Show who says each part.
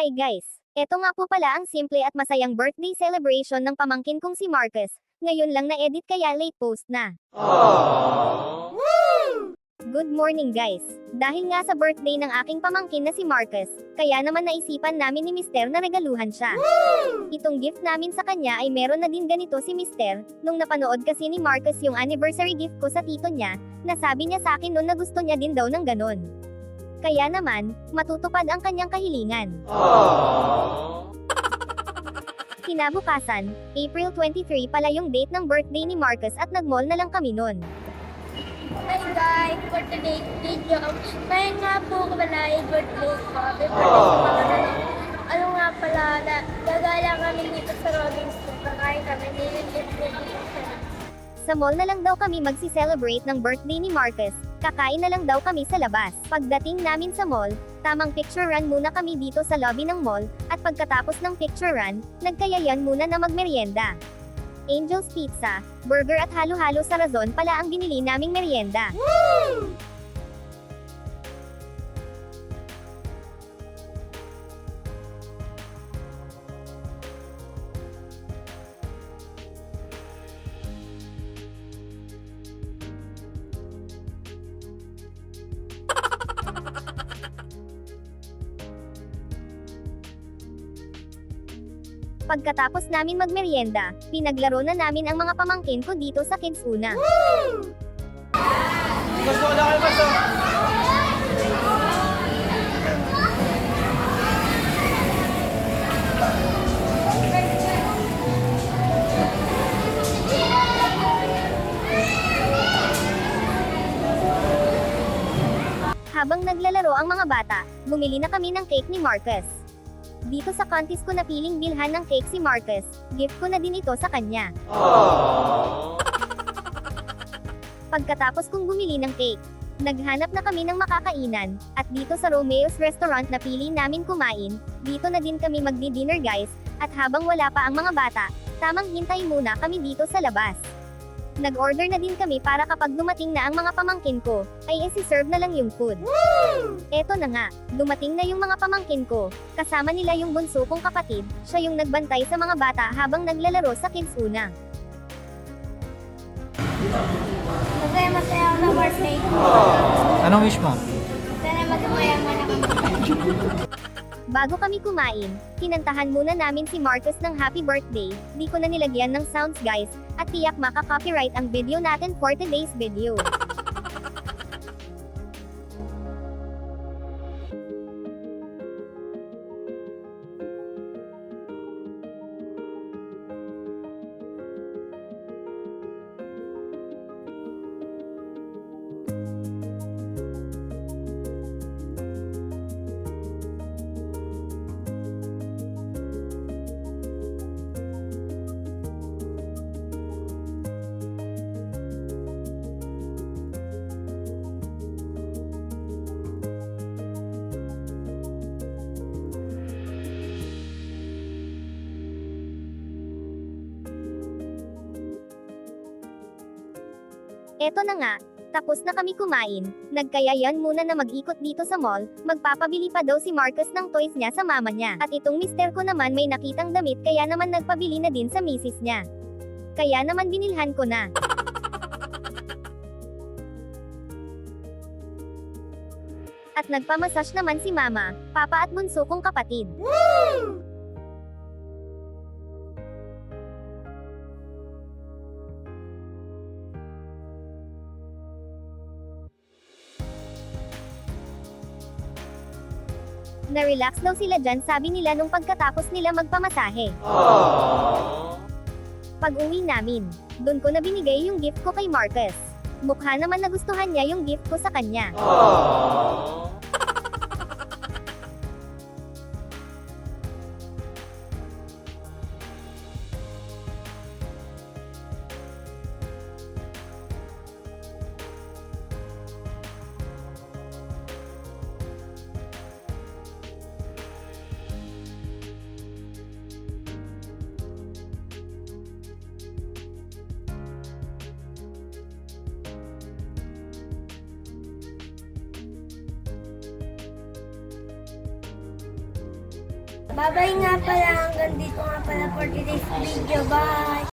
Speaker 1: Hi guys! Ito nga po pala ang simple at masayang birthday celebration ng pamangkin kong si Marcus. Ngayon lang na-edit kaya late post na. Good morning guys! Dahil nga sa birthday ng aking pamangkin na si Marcus, kaya naman naisipan namin ni Mister na regaluhan siya. Itong gift namin sa kanya ay meron na din ganito si Mister, nung napanood kasi ni Marcus yung anniversary gift ko sa tito niya, nasabi niya sa akin noon na gusto niya din daw ng ganon. Kaya naman, matutupad ang kanyang kahilingan. Kinabukasan, April 23 pala yung date ng birthday ni Marcus at nag-mall na lang kami nun.
Speaker 2: Hi guys, for today's video, may nga po ko pala yung birthday ko. Ano nga pala, na, gagala kami dito sa Robinson. Kakain kami, nililip dito sa
Speaker 1: Sa mall na lang daw kami magsi-celebrate ng birthday ni Marcus, kakain na lang daw kami sa labas. Pagdating namin sa mall, tamang picture run muna kami dito sa lobby ng mall, at pagkatapos ng picture run, nagkayayan muna na magmerienda. Angel's Pizza, burger at halo-halo sa razon pala ang binili naming merienda. Pagkatapos namin magmerienda, pinaglaro na namin ang mga pamangkin ko dito sa Kids Una.
Speaker 3: Gusto kayo gusto.
Speaker 1: Habang naglalaro ang mga bata, bumili na kami ng cake ni Marcus. Dito sa contest ko napiling bilhan ng cake si Marcus, gift ko na din ito sa kanya. Pagkatapos kong bumili ng cake, naghanap na kami ng makakainan, at dito sa Romeo's Restaurant napili namin kumain, dito na din kami magdi-dinner guys, at habang wala pa ang mga bata, tamang hintay muna kami dito sa labas. Nag-order na din kami para kapag dumating na ang mga pamangkin ko, ay isi-serve na lang yung food. Eto na nga, dumating na yung mga pamangkin ko, kasama nila yung bunso kong kapatid, siya yung nagbantay sa mga bata habang naglalaro sa kids una.
Speaker 2: Masaya masaya ako na birthday ko.
Speaker 3: Anong wish mo?
Speaker 2: Sana magmayaman ako.
Speaker 1: Bago kami kumain, kinantahan muna namin si Marcus ng happy birthday, di ko na nilagyan ng sounds guys, at tiyak maka-copyright ang video natin for today's video. Eto na nga, tapos na kami kumain, nagkayayan muna na mag-ikot dito sa mall, magpapabili pa daw si Marcus ng toys niya sa mama niya. At itong mister ko naman may nakitang damit kaya naman nagpabili na din sa misis niya. Kaya naman binilhan ko na. At nagpamassage naman si mama, papa at bunso kong kapatid. Na-relax daw sila dyan sabi nila nung pagkatapos nila magpamasahe. Pag uwi namin, dun ko na binigay yung gift ko kay Marcus. Mukha naman nagustuhan niya yung gift ko sa kanya.
Speaker 2: Bye-bye nga pala. Hanggang dito nga pala for today's video. Bye!